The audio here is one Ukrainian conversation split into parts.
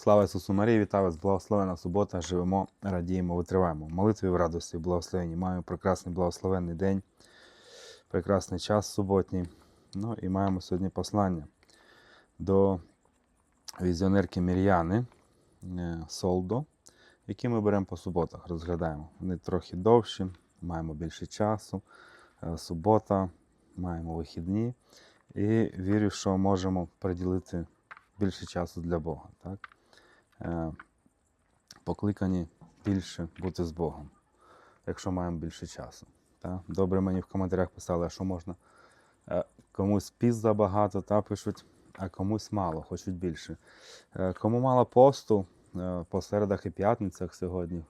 Слава Ісусу Марії, вітаю вас, благословена субота. Живемо, радіємо, витриваємо. Молитві в радості, благословенні. Маю прекрасний благословенний день, прекрасний час суботній. Ну і маємо сьогодні послання до візіонерки Мір'яни е, Солдо, які ми беремо по суботах, розглядаємо. Вони трохи довші, маємо більше часу. Е, Субота, маємо вихідні. І вірю, що можемо приділити більше часу для Бога. Так? Е, Покликані більше бути з Богом, якщо маємо більше часу. Так? Добре мені в коментарях писали, що можна е, комусь піс забагато, та, пишуть, а комусь мало, хочуть більше. Е, Кому мало посту по середах і п'ятницях сьогодні,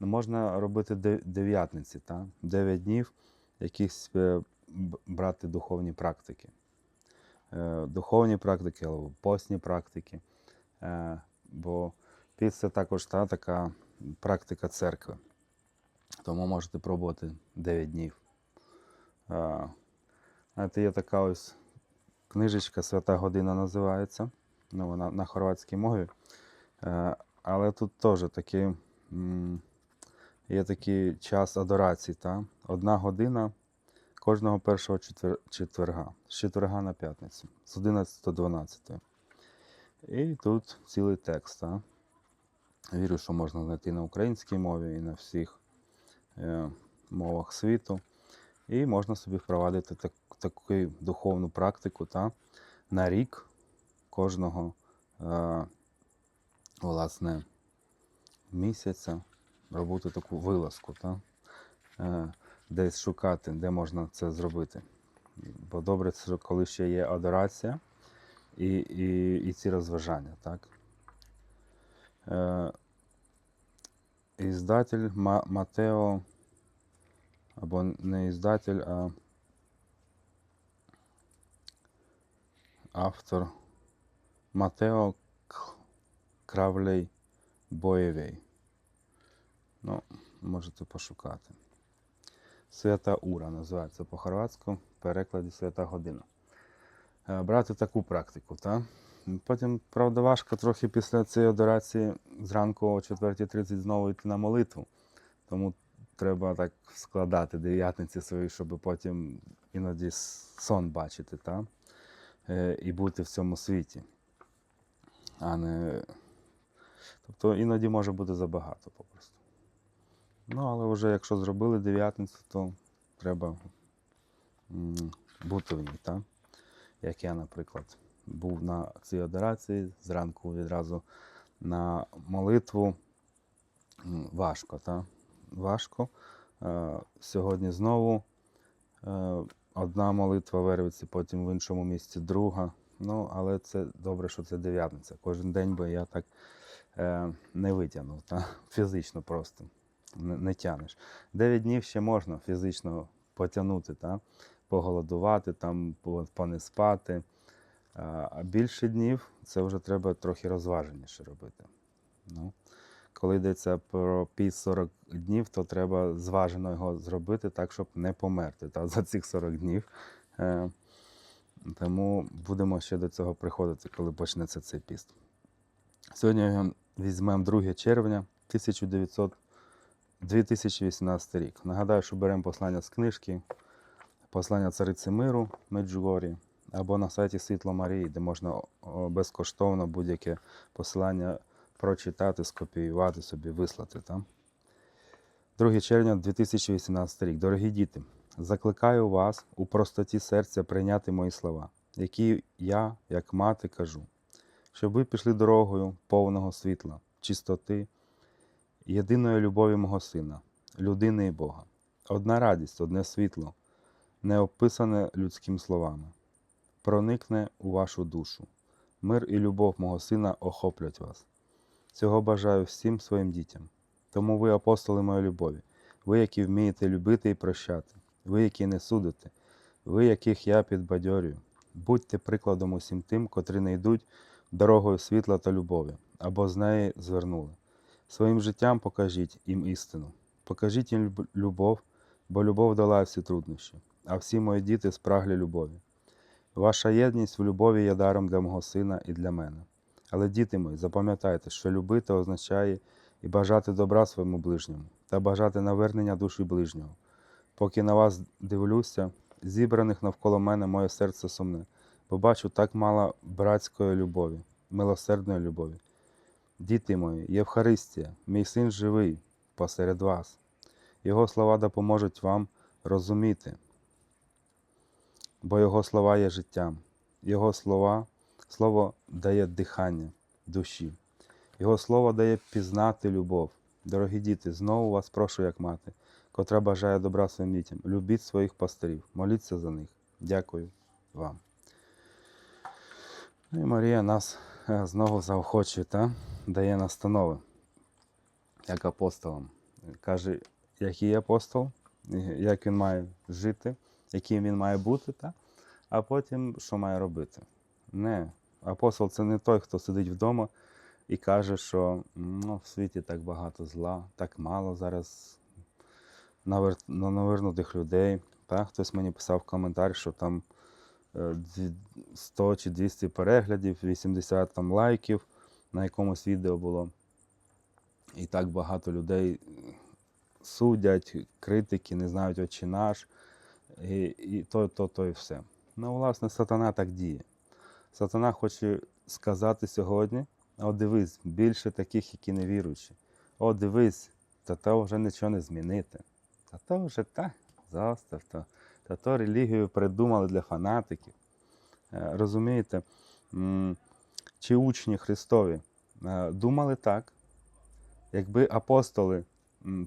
ну, можна робити дев'ятниці, та? 9 днів, якісь брати духовні практики духовні практики або постні практики. Бо піст це також та, така практика церкви. Тому можете пробувати 9 днів. Знаєте, є така ось книжечка Свята Година називається. Ну, вона на хорватській мові. Е, Але тут теж такий, є такий час адорації. Та? Одна година кожного першого четвер... четверга, з четверга на п'ятницю, з 11 до 12. І тут цілий текст. А? Вірю, що можна знайти на українській мові і на всіх е, мовах світу. І можна собі впровадити так, таку духовну практику та? на рік кожного е, власне, місяця робити таку вилазку. Та? Е, десь шукати, де можна це зробити. Бо добре, це коли ще є адорація і, і, і ці розважання. Так? Е, іздатель Ма- Матео, або не іздатель, а автор Матео Кравлей Боєвей. Ну, можете пошукати. Свята Ура називається по-хорватську, в перекладі Свята Година. Е, Брати таку практику. Та? Потім, правда, важко трохи після цієї адорації зранку о 4.30 знову йти на молитву. Тому треба так складати дев'ятниці свої, щоб потім іноді сон бачити та? Е, і бути в цьому світі. А не... Тобто іноді може бути забагато попросту. Ну, але вже якщо зробили дев'ятницю, то треба бути в ній, так? Як я, наприклад, був на цій адорації, зранку відразу на молитву. Важко, так? Важко. Е, Сьогодні знову е, одна молитва вервиться, потім в іншому місці друга. Ну, але це добре, що це дев'ятниця. Кожен день би я так е, не витягнув, та? фізично просто не, не тянеш. Дев'ять днів ще можна фізично потягнути, та? Поголодувати, там, по- спати. А а більше днів це вже треба трохи розваженіше робити. Ну, коли йдеться про піс 40 днів, то треба зважено його зробити так, щоб не померти та, за цих 40 днів. Е, тому будемо ще до цього приходити, коли почнеться цей піст. Сьогодні візьмемо 2 червня 1900 2018 рік. Нагадаю, що беремо послання з книжки, послання цариці миру Меджугорі, або на сайті Світло Марії, де можна безкоштовно будь-яке посилання прочитати, скопіювати собі, вислати. Там. 2 червня 2018 рік. Дорогі діти, закликаю вас у простоті серця прийняти мої слова, які я, як мати, кажу, щоб ви пішли дорогою повного світла, чистоти, єдиної любові мого сина, людини і Бога. Одна радість, одне світло, не описане людськими словами, проникне у вашу душу. Мир і любов мого сина охоплять вас. Цього бажаю всім своїм дітям. Тому ви апостоли моєї любові, ви, які вмієте любити і прощати, ви, які не судите, ви, яких я підбадьорюю. Будьте прикладом усім тим, котрі не йдуть дорогою світла та любові, або з неї звернули. Своїм життям покажіть їм істину, покажіть їм любов, бо любов долає всі труднощі, а всі мої діти спраглі любові. Ваша єдність в любові є даром для мого сина і для мене. Але, діти мої, запам'ятайте, що любити означає і бажати добра своєму ближньому та бажати навернення душі ближнього. Поки на вас дивлюся, зібраних навколо мене моє серце сумне, бо бачу так мало братської любові, милосердної любові. Діти мої, Євхаристія, мій син живий посеред вас. Його слова допоможуть вам розуміти, бо Його слова є життям. Його слова, слово дає дихання душі. Його слово дає пізнати любов. Дорогі діти, знову вас прошу, як мати, котра бажає добра своїм дітям. Любіть своїх пастирів, моліться за них. Дякую вам. Ну і Марія нас е, знову заохочує та дає настанови, як апостолам. Каже, який апостол, як він має жити, яким він має бути, та? а потім що має робити. Не, апостол це не той, хто сидить вдома і каже, що ну, в світі так багато зла, так мало зараз навер... навернутих людей. Та? Хтось мені писав коментар, що там е, 100 чи 200 переглядів, 80 там лайків на якомусь відео було. І так багато людей судять, критики, не знають очі наш, і, і то, то, то, і все. Ну, власне, сатана так діє. Сатана хоче сказати сьогодні: о, дивись, більше таких, які не віруючі. О, дивись, та то вже нічого не змінити. Та то вже так, застав то. Та то релігію придумали для фанатиків. Е, Розумієте, чи учні Христові е, думали так, якби апостоли,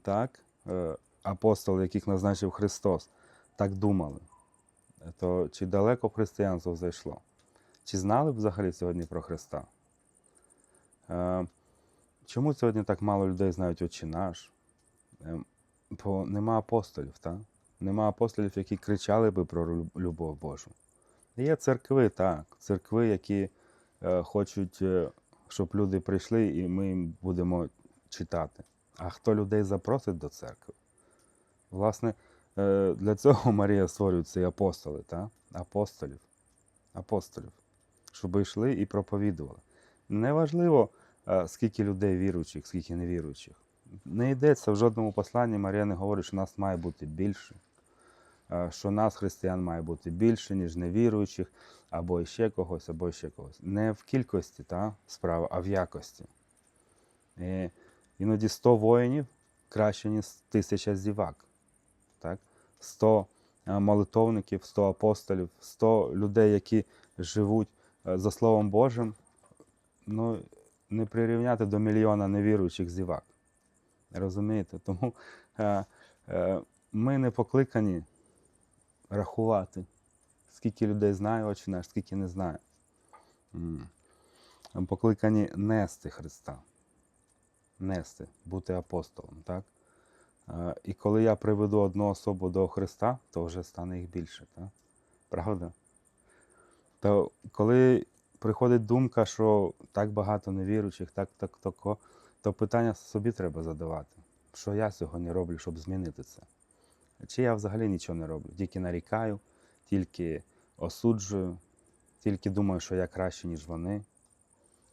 так, е, апостоли, яких назначив Христос, так думали, то чи далеко християнство зайшло? Чи знали б взагалі сьогодні про Христа? Е, Чому сьогодні так мало людей знають очі наш? Е, Бо нема апостолів, так? Нема апостолів, які кричали би про любов Божу. Є церкви, так, церкви, які е, хочуть, е, щоб люди прийшли і ми їм будемо читати. А хто людей запросить до церкви? Власне, для цього Марія створює ці апостоли, так? апостолів, апостолів, щоб йшли і проповідували. Неважливо, е, скільки людей віруючих, скільки невіруючих. Не йдеться в жодному посланні, Марія не говорить, що нас має бути більше, е, що нас, християн, має бути більше, ніж невіруючих, або іще когось, або іще когось. Не в кількості та, справа, а в якості. І іноді 100 воїнів краще, ніж тисяча зівак. Так? 100 е, молитовників, 100 апостолів, 100 людей, які живуть е, за Словом Божим, ну, не прирівняти до мільйона невіруючих зівак. Розумієте? Тому е, е, ми не покликані рахувати, скільки людей знає очі наш, скільки не знає. Покликані нести Христа. Нести, бути апостолом. Так? І коли я приведу одну особу до Христа, то вже стане їх більше. Так? Правда? То коли приходить думка, що так багато невіруючих, так, так, тако, то питання собі треба задавати, що я сьогодні роблю, щоб змінити це. Чи я взагалі нічого не роблю, тільки нарікаю, тільки осуджую, тільки думаю, що я краще, ніж вони.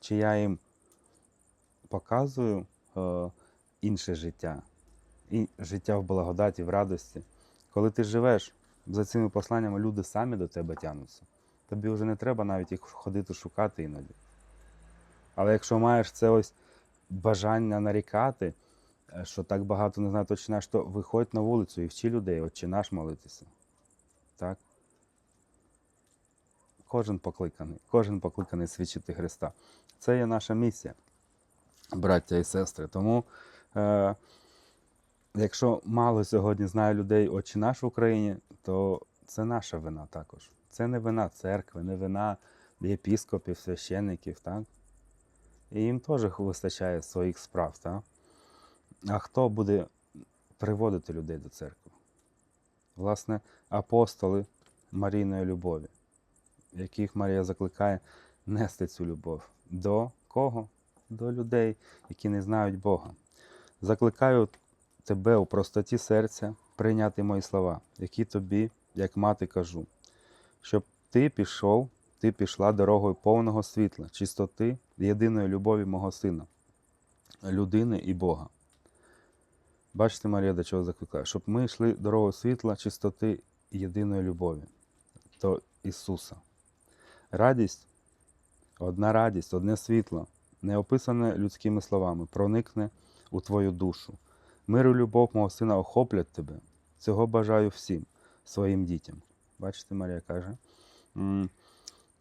Чи я їм показую е, інше життя, і життя в благодаті, в радості. Коли ти живеш за цими посланнями, люди самі до тебе тягнуться. Тобі вже не треба навіть їх ходити шукати іноді. Але якщо маєш це ось бажання нарікати, е, що так багато не знає точно, то виходь на вулицю і вчи людей, отче наш молитися. Так? Кожен покликаний, кожен покликаний свідчити Христа. Це є наша місія, браття і сестри. Тому, е, якщо мало сьогодні знає людей очі наш в Україні, то це наша вина також. Це не вина церкви, не вина єпіскопів, священників, так? І їм теж вистачає своїх справ, так? А хто буде приводити людей до церкви? Власне, апостоли Марійної любові, яких Марія закликає нести цю любов. До кого? До людей, які не знають Бога. Закликаю тебе у простоті серця прийняти мої слова, які тобі, як мати, кажу, щоб ти пішов ти пішла дорогою повного світла, чистоти, єдиної любові мого сина, людини і Бога. Бачите, Марія, до чого закликає? Щоб ми йшли дорогою світла, чистоти єдиної любові до Ісуса. Радість, одна радість, одне світло, не описане людськими словами, проникне у твою душу. Мир і любов мого сина охоплять тебе. Цього бажаю всім своїм дітям. Бачите, Марія каже.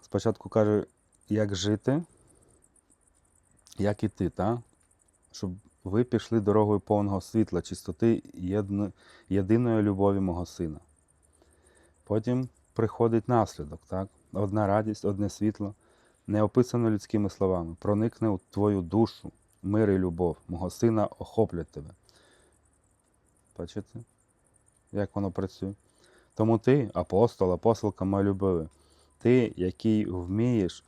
Спочатку каже, як жити, як іти, та? щоб ви пішли дорогою повного світла, чистоти єдиної любові мого сина. Потім приходить наслідок, так? Одна радість, одне світло, не описано людськими словами, проникне у твою душу, мир і любов, мого сина охоплять тебе. Бачите, як воно працює? Тому ти, апостол, апостолка моя любові, ти, який вмієш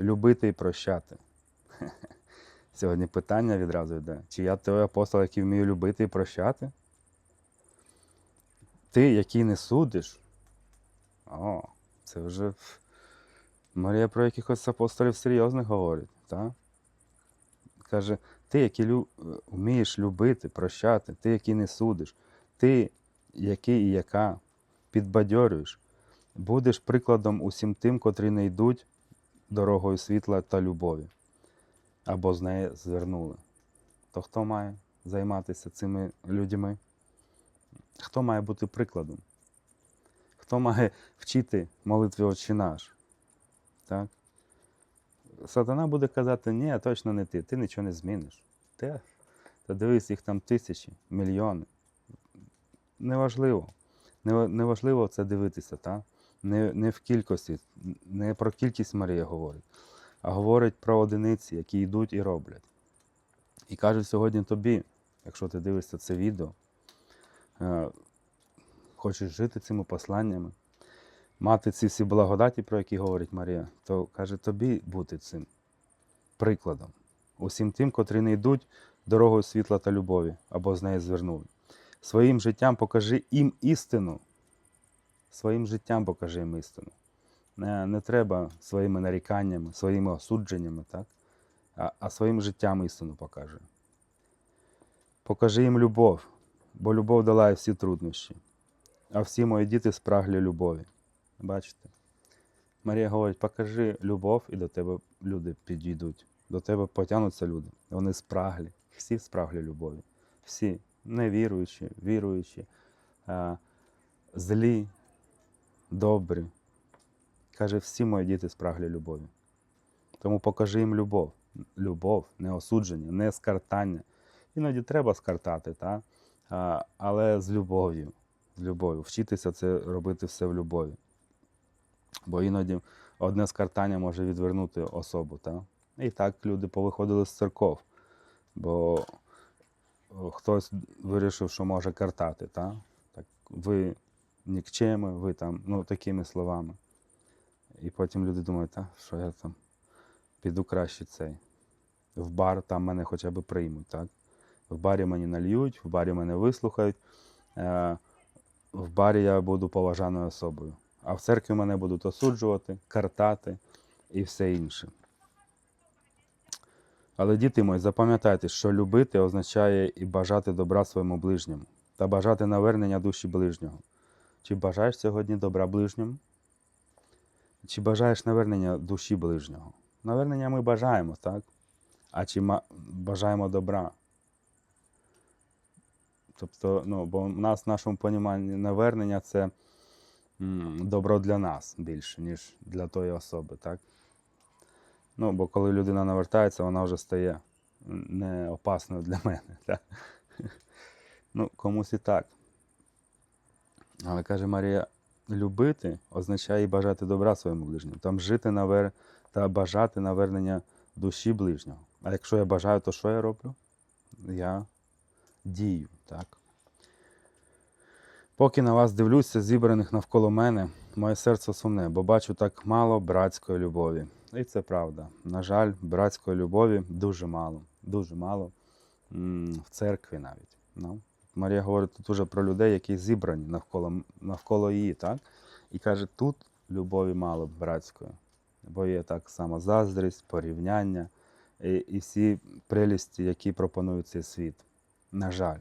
любити і прощати. Сьогодні питання відразу йде. Чи я той апостол, який вмію любити і прощати? Ти, який не судиш? О, це вже Марія про якихось апостолів серйозних говорить. Так? Каже, ти, який лю... е, вмієш любити, прощати, ти, який не судиш, ти, який і яка підбадьорюєш, будеш прикладом усім тим, котрі не йдуть дорогою світла та любові, або з неї звернули. То хто має займатися цими людьми? Хто має бути прикладом? Хто має вчити молитві «Отче наш? Так? Сатана буде казати, ні, точно не ти, ти нічого не зміниш. Ти, та дивись, їх там тисячі, мільйони. Неважливо. Неважливо це дивитися, так? Не, не в кількості, не про кількість Марія говорить, а говорить про одиниці, які йдуть і роблять. І каже сьогодні тобі, якщо ти дивишся це відео, е, хочеш жити цими посланнями, мати ці всі благодаті, про які говорить Марія, то каже тобі бути цим прикладом. Усім тим, котрі не йдуть дорогою світла та любові, або з неї звернули. Своїм життям покажи їм істину. Своїм життям покажи їм істину. Не, не треба своїми наріканнями, своїми осудженнями, так? А, а своїм життям істину покажи. Покажи їм любов, бо любов долає всі труднощі. А всі мої діти спраглі любові. Бачите? Марія говорить, покажи любов, і до тебе люди підійдуть. До тебе потягнуться люди. Вони спраглі. Всі спраглі любові. Всі невіруючі, віруючі, злі, добрі. Каже, всі мої діти спраглі любові. Тому покажи їм любов. Любов, не осудження, не скартання. Іноді треба скартати, та? але з любов'ю. З любов'ю. Вчитися це робити все в любові. Бо іноді одне скартання може відвернути особу. Та? І так люди повиходили з церков. Бо хтось вирішив, що може картати. Та? Так, ви нікчеми, ви там, ну, такими словами. І потім люди думають, та, що я там піду краще цей. В бар там мене хоча б приймуть. Так? В барі мені нальють, в барі мене вислухають. Е, в барі я буду поважаною особою. А в церкві мене будуть осуджувати, картати і все інше. Але, діти мої, запам'ятайте, що любити означає і бажати добра своєму ближньому та бажати навернення душі ближнього. Чи бажаєш сьогодні добра ближньому? Чи бажаєш навернення душі ближнього? Навернення ми бажаємо, так? А чи бажаємо добра? Тобто, ну, бо в нас в нашому поніманні навернення це добро для нас більше, ніж для тої особи, так? Ну, бо коли людина навертається, вона вже стає не опасною для мене. Так? Ну, комусь і так. Але каже Марія, любити означає і бажати добра своєму ближньому. Там жити навер... та бажати навернення душі ближнього. А якщо я бажаю, то що я роблю? Я дію, так? Поки на вас дивлюся, зібраних навколо мене, моє серце сумне, бо бачу так мало братської любові. І це правда. На жаль, братської любові дуже мало. Дуже мало в церкві навіть. Ну. Марія говорить тут уже про людей, які зібрані навколо, навколо її, так? І каже, тут любові мало братської. бо є так само заздрість, порівняння і, і всі прелісті, які пропонує цей світ. На жаль.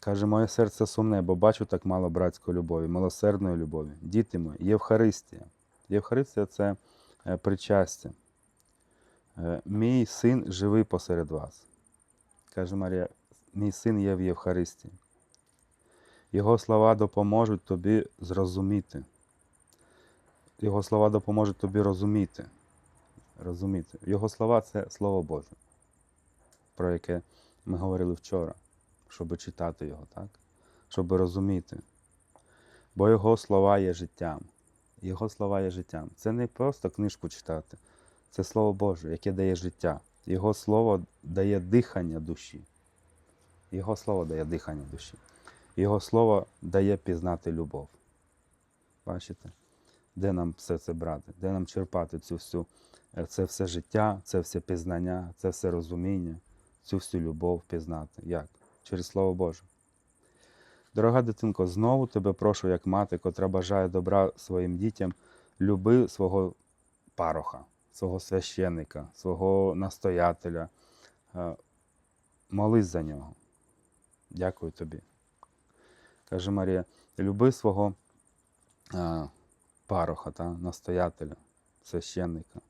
Каже, моє серце сумне, бо бачу так мало братської любові, милосердної любові. Діти мої, Євхаристія. Євхаристія це е, причастя. Е, Мій син живий посеред вас. Каже Марія, мій син є в Євхаристії. Його слова допоможуть тобі зрозуміти. Його слова допоможуть тобі розуміти. Розуміти. Його слова це Слово Боже, про яке ми говорили вчора, щоб читати його, так? Щоб розуміти. Бо Його слова є життям. Його слова є життям. Це не просто книжку читати, це Слово Боже, яке дає життя. Його слово дає дихання душі. Його слово дає дихання душі. Його слово дає пізнати любов. Бачите? Де нам все це брати? Де нам черпати цю всю, е, це все життя, це все пізнання, це все розуміння, цю всю любов пізнати. Як? Через Слово Боже. Дорога дитинко, знову тебе прошу, як мати, котра бажає добра своїм дітям, люби свого пароха, свого священника, свого настоятеля. Е, Молись за нього. Дякую тобі. Каже Марія, люби свого пароха, та, настоятеля, священника,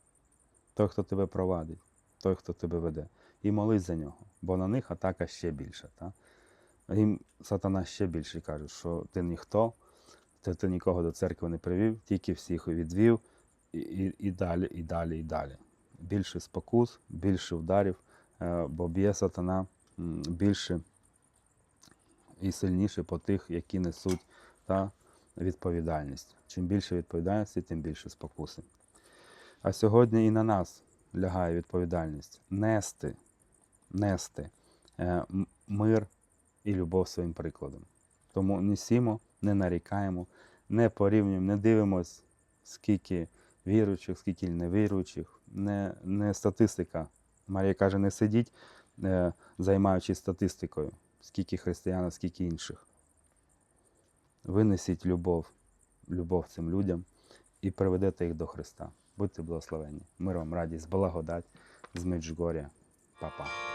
той, хто тебе провадить, той, хто тебе веде. І молись за нього, бо на них атака ще більша. Та? Їм сатана ще більше каже, що ти ніхто, ти, ти нікого до церкви не привів, тільки всіх відвів і, і, і далі, і далі, і далі. Більше спокус, більше ударів, е, бо б'є сатана більше і сильніше по тих, які несуть та відповідальність. Чим більше відповідальності, тим більше спокуси. А сьогодні і на нас лягає відповідальність нести, нести е, мир і любов своїм прикладом. Тому несімо, не нарікаємо, не порівнюємо, не дивимось, скільки віруючих, скільки невіруючих, не, не статистика. Марія каже, не сидіть, е, займаючись статистикою, скільки християн, скільки інших. Винесіть любов, любов цим людям і приведете їх до Христа. Будьте благословені. Мир вам, радість, благодать з Меджгоря. Па-па.